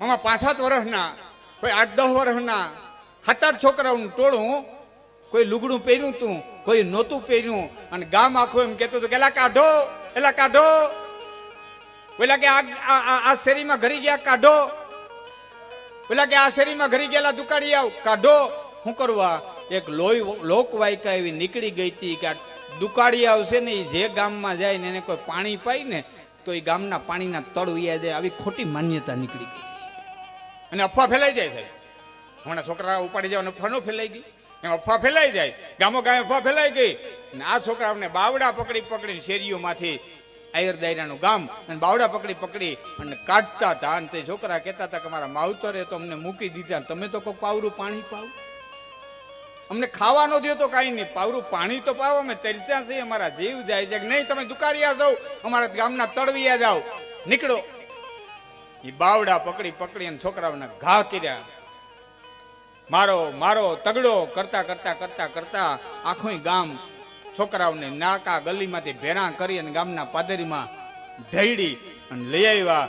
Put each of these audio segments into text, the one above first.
મામા પાંચ સાત વર્ષના, કોઈ આઠ દસ વર્ષના સાત છોકરાઓનું ટોળું કોઈ લુગડું પહેર્યું તું, કોઈ નહોતું પહેર્યું, અને ગામ આખું એમ કહેતું હતું કે, એલા કાઢો એલા કાઢો. પેલા કે, આ શેરીમાં ઘરી ગયા, કાઢો. પેલા કે, આ શેરીમાં ઘરી ગયેલા દુકાળી આવ, કાઢો. શું કરવા એક લોહી લોકવાયકા એવી નીકળી ગઈ હતી કે દુકાળી આવશે ને એ જે ગામમાં જાય ને એને કોઈ પાણી પાય ને, તો એ ગામના પાણીના તળ ઉયા જાય, આવી ખોટી માન્યતા નીકળી ગઈ છે. અને અફવા ફેલાઈ જાય સાહેબ. હમણાં છોકરા ઉપાડી જાવ અને અફવા ન ફેલાઈ ગઈ. એમ અફવા ફેલાઈ જાય. ગામો ગામે અફવા ફેલાઈ ગઈ. અને આ છોકરાઓને બાવડા પકડી પકડીને શેરીઓમાંથી આયર દાયરાનું ગામ અને બાવડા પકડી પકડી અને કાઢતા હતા. અને તે છોકરા કહેતા હતા કે મારા માવતરે તો અમને મૂકી દીધા તમે તો કોઈ પાવરું પાણી પાવ? અમને ખાવાનો દો તો કાંઈ નહીં. પાવરું પાણી તો પાવો. અમે તરસ્યા છીએ. અમારા જીવ જાય છે નહીં? તમે દુકારિયા જાઓ. અમારા ગામના તળવિયા જાઓ. નીકળો. એ બાવડા પકડી પકડી અને છોકરાઓને ઘા કર્યા. મારો મારો તગડો કરતા કરતા કરતા કરતા આખું ગામ છોકરાઓને નાકા ગલીમાંથી ભેરા કરી અને ગામના પાદરીમાં ધૈડી અને લઈ આવ્યા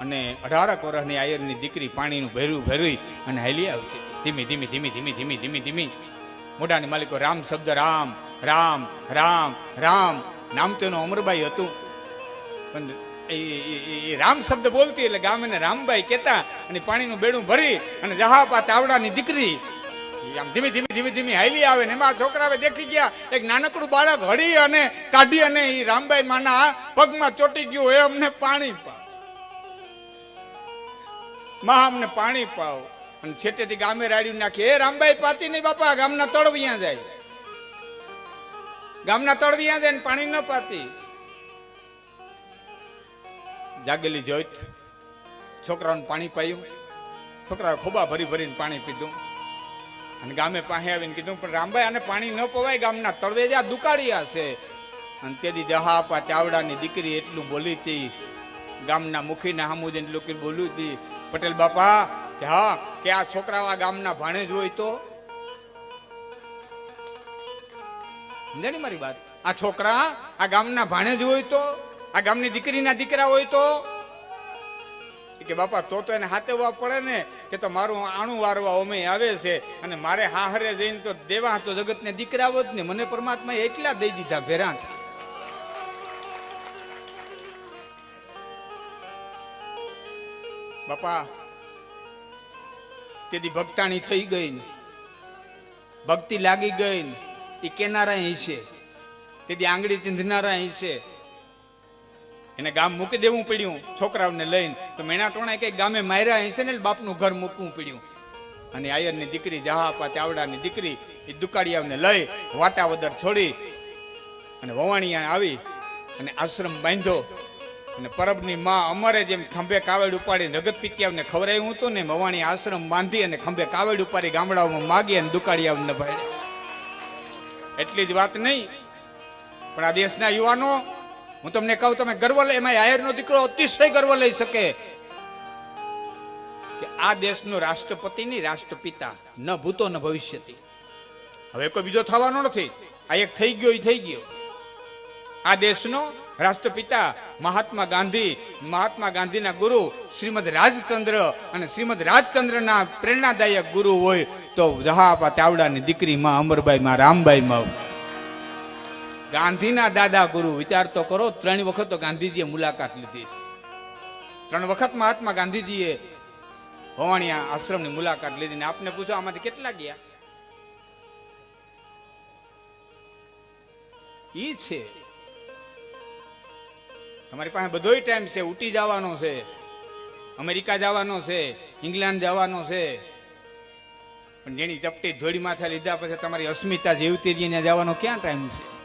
અને અઢારક વર્ષની આયરની દીકરી પાણીનું ભેરું ભેરવી અને હાલી આવતી. ધીમી ધીમી ધીમી ધીમી ધીમી ધીમી ધીમી. મોઢાની માલિકો રામ શબ્દ રામ રામ રામ રામ. નામ તેનું અમરબાઈ હતું. પણ રામ શબ્દ બોલતી એટલે ગામ રામભાઈ કહેતા અને પાણીનું બેડું ભરી અને જહાપા ચાવડાની દીકરી આમ ધીમે ધીમે ધીમે ધીમે હાલી આવે ને એમાં છોકરાવે દેખી ગયા. એક નાનકડું બાળક હળી અને કાઢી અને એ રામબાઈ માના પગમાં ચોટી ગયું. એ અમને પાણી પાવ. માં અમને પાણી પાવ. અને છેટેથી ગામે રાડ્યું નાખી. એ રામબાઈ પાતી નહીં બાપા, ગામના તળવિયા જાય. ગામના તળવિયા જાય ને પાણી ન પાતી. જાગેલી જોઈત. છોકરાઓને પાણી પાયું. છોકરાઓ ખોબા ભરી ભરીને પાણી પીધું. અને ગામે પાસે આવીને કીધું, પણ રામભાઈ, આને પાણી ન પવાય ગામના તળવેજા દુકાળિયા છે. અને તેથી જહાપા ચાવડાની દીકરી એટલું બોલી હતી. ગામના મુખીના હામુદીન લોકો બોલ્યું હતી, પટેલ બાપા, કે હા, કે આ છોકરાઓ આ ગામના ભાણે જ હોય તો? સમજાણી મારી વાત? આ છોકરા આ ગામના ભાણે જ હોય તો? આ ગામની દીકરીના દીકરા હોય તો? કે, બાપા, તો તો એને હાથેવા પડે ને કે તો મારું આણું વારવા ઓમે આવે છે અને મારે હાહરે જઈને તો દેવા તો જગતને દીકરાવો જ ને, મને પરમાત્મા એટલા દઈ દીધા ભેરાંત. બાપા, તેથી ભક્તાણી થઈ ગઈ ને. ભક્તિ લાગી ગઈ ને. એ કેનારા હિસે તેથી આંગળી ચીંધનારા હિસે એને ગામ મૂકી દેવું પડ્યું, છોકરાઓને લઈને. તો મેણા ટોણા કઈ ગામે માર્યા હશે ને બાપનું ઘર મૂકવું પડ્યું. અને આયરની દીકરી, જહાપા ચાવડાની દીકરી, એ દુકાળિયાઓને લઈ વાટાવદર છોડી અને વવાણિયા આવી અને આશ્રમ બાંધ્યો અને પરબની માં અમારે જેમ ખંભે કાવડ ઉપાડી નગદ પિત્યાવને ખવડાવ્યું હતું ને મવાણી આશ્રમ બાંધી અને ખંભે કાવડ ઉપાડી ગામડાઓમાં માગી અને દુકાળિયાઓને ભાઈ એટલી જ વાત નહીં. પણ આ દેશના યુવાનો હું તમને કહું, તમે ગર્વ લઈ એમાં આયરનો દીકરો અતિશય ગર્વ લઈ શકે. કે આ દેશનો રાષ્ટ્રપતિ નહીં, રાષ્ટ્રપિતા. ન ભૂતો, ન ભવિષ્યથી હવે કોઈ બીજો થવાનો નથી. આ એક થઈ ગયો એ થઈ ગયો. આ દેશનો રાષ્ટ્રપિતા મહાત્મા ગાંધી, મહાત્મા ગાંધીના ગુરુ શ્રીમદ રાજચંદ્ર અને શ્રીમદ રાજચંદ્રના પ્રેરણાદાયક ગુરુ હોય તો જહાપા ચાવડાની દીકરી માં, અમરબાઈ માં, રામબાઈ માં ગાંધીના દાદા ગુરુ, વિચાર તો કરો, ત્રણ વખત તો ગાંધીજીએ મુલાકાત લીધી છે. ત્રણ વખત મહાત્મા ગાંધીજીએ હોવાણિયા આશ્રમની મુલાકાત લીધી ને આપને પૂછો, આમાંથી કેટલા ગયા? ઈ છે. તમારી પાસે બધોય ટાઈમ છે, ઉટી જવાનો છે, અમેરિકા જવાનો છે, ઇંગ્લેન્ડ જવાનો છે. પણ જેની ચપટી ધોળી માથે લીધા પછી તમારી અસ્મિતા જીવતી જઈને જવાનો ક્યાં ટાઈમ છે?